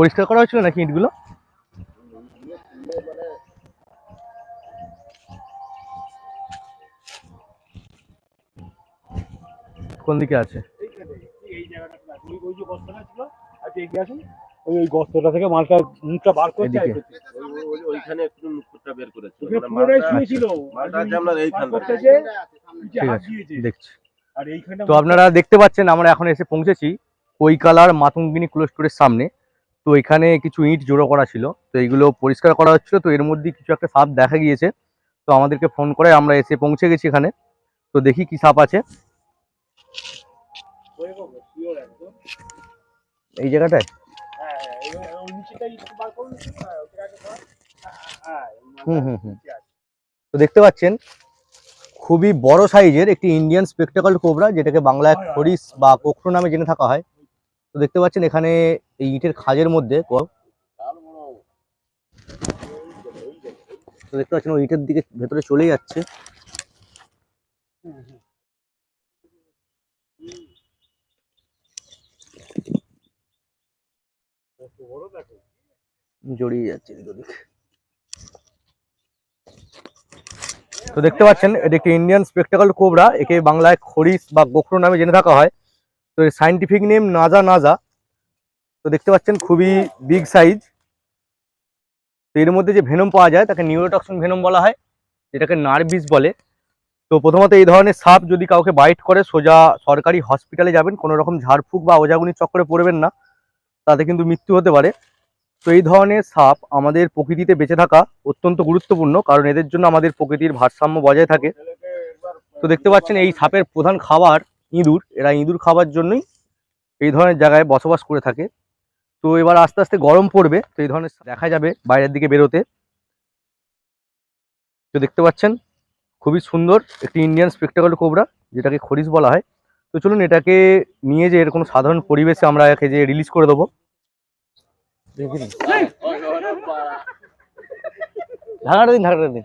পরিষ্কার করা হয়েছিল নাকি ইটগুলো? কোন দিকে আছে? ওই গর্তটা থেকে মালটা মুখটা বার করছে ওইখানে একটু করেছে। দেখছি তো আপনারা দেখতে পাচ্ছেন আমরা এখন এসে পৌঁছেছি কৈকালার মাতঙ্গিনী ক্লোজ স্টোরের সামনে। তো এখানে কিছু ইট জোড়ো করা ছিল, তো এইগুলো পরিষ্কার করা হচ্ছিল, তো এর মধ্যে কিছু একটা সাপ দেখা গিয়েছে। তো আমাদেরকে ফোন করে আমরা এসে পৌঁছে গেছি এখানে। তো দেখি কি সাপ আছে। এই জায়গাটায়? হুম হুম হুম। তো দেখতে পাচ্ছেন, খুবই বড় সাইজের একটি ইন্ডিয়ান স্পেকটাকল কোবরা, যেটাকে বাংলায় খরিস বা কোকরো নামে জেনে থাকা হয়। তো দেখতে পাচ্ছেন এখানে এই ইটের খাজের মধ্যে তো দেখতে পাচ্ছেন ওই ইটের দিকে ভেতরে চলে যাচ্ছে। জড়িয়ে যাচ্ছে তো দেখতে পাচ্ছেন, এটা একটি ইন্ডিয়ান স্পেকটাকল কোবরা একে বাংলায় খরিস বা গোখরো নামে জেনে থাকা হয়। তো এর সাইন্টিফিক নেম নাজা নাজা তো দেখতে পাচ্ছেন খুবই বিগ সাইজ তো এর মধ্যে যে ভেনম পাওয়া যায়, তাকে নিউরোটক্সিন ভেনম বলা হয়, যেটাকে নার্ভিস বলে। তো প্রথমত এই ধরনের সাপ যদি কাউকে বাইট করে, সোজা সরকারি হসপিটালে যাবেন, কোনো রকম ঝাড়ফুঁক বা ওজাগুনির চক্করে পড়বেন না, তাতে কিন্তু মৃত্যু হতে পারে। তো এই ধরনের সাপ আমাদের প্রকৃতিতে বেঁচে থাকা অত্যন্ত গুরুত্বপূর্ণ, কারণ এদের জন্য আমাদের প্রকৃতির ভারসাম্য বজায় থাকে। তো দেখতে পাচ্ছেন এই সাপের প্রধান খাবার ইঁদুর এরা ইঁদুর খাবার জন্যই এই ধরনের জায়গায় বসবাস করে থাকে। তো এবার আস্তে আস্তে গরম পড়বে তো এই ধরনের দেখা যাবে বাইরের দিকে বেরোতে। তো দেখতে পাচ্ছেন খুবই সুন্দর একটি ইন্ডিয়ান স্পেকটাকল কোবরা যেটাকে খরিস বলা হয়। তো চলুন এটাকে নিয়ে যে এরকম সাধারণ পরিবেশে আমরা একে যে রিলিজ করে দেবো। ঢাকাটা দিন ঢাকাটা দিন।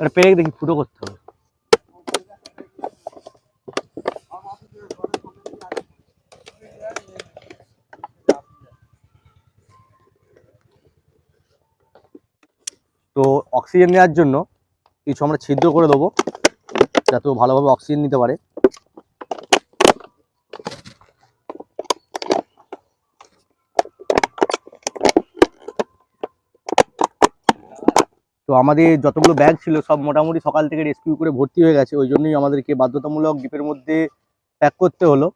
আর পেরে দেখি ফুটো করতে হবে। তো অক্সিজেন নেওয়ার জন্য কিছু আমরা ছিদ্র করে দেবো, যাতে ভালোভাবে অক্সিজেন নিতে পারে। তো আমাদের যতগুলো ব্যাগ ছিল সব মোটামুটি সকাল থেকে রেস্কিউ করে ভর্তি হয়ে গেছে, ওই জন্যই আমাদেরকে বাধ্যতামূলক ডিপের মধ্যে প্যাক করতে হলো।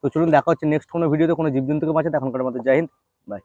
তো চলুন দেখা হচ্ছে নেক্সট কোনো ভিডিওতে কোনো জীবজন্তুকে বাঁচাতে, এখনকার মতো জয় হিন্দ বাই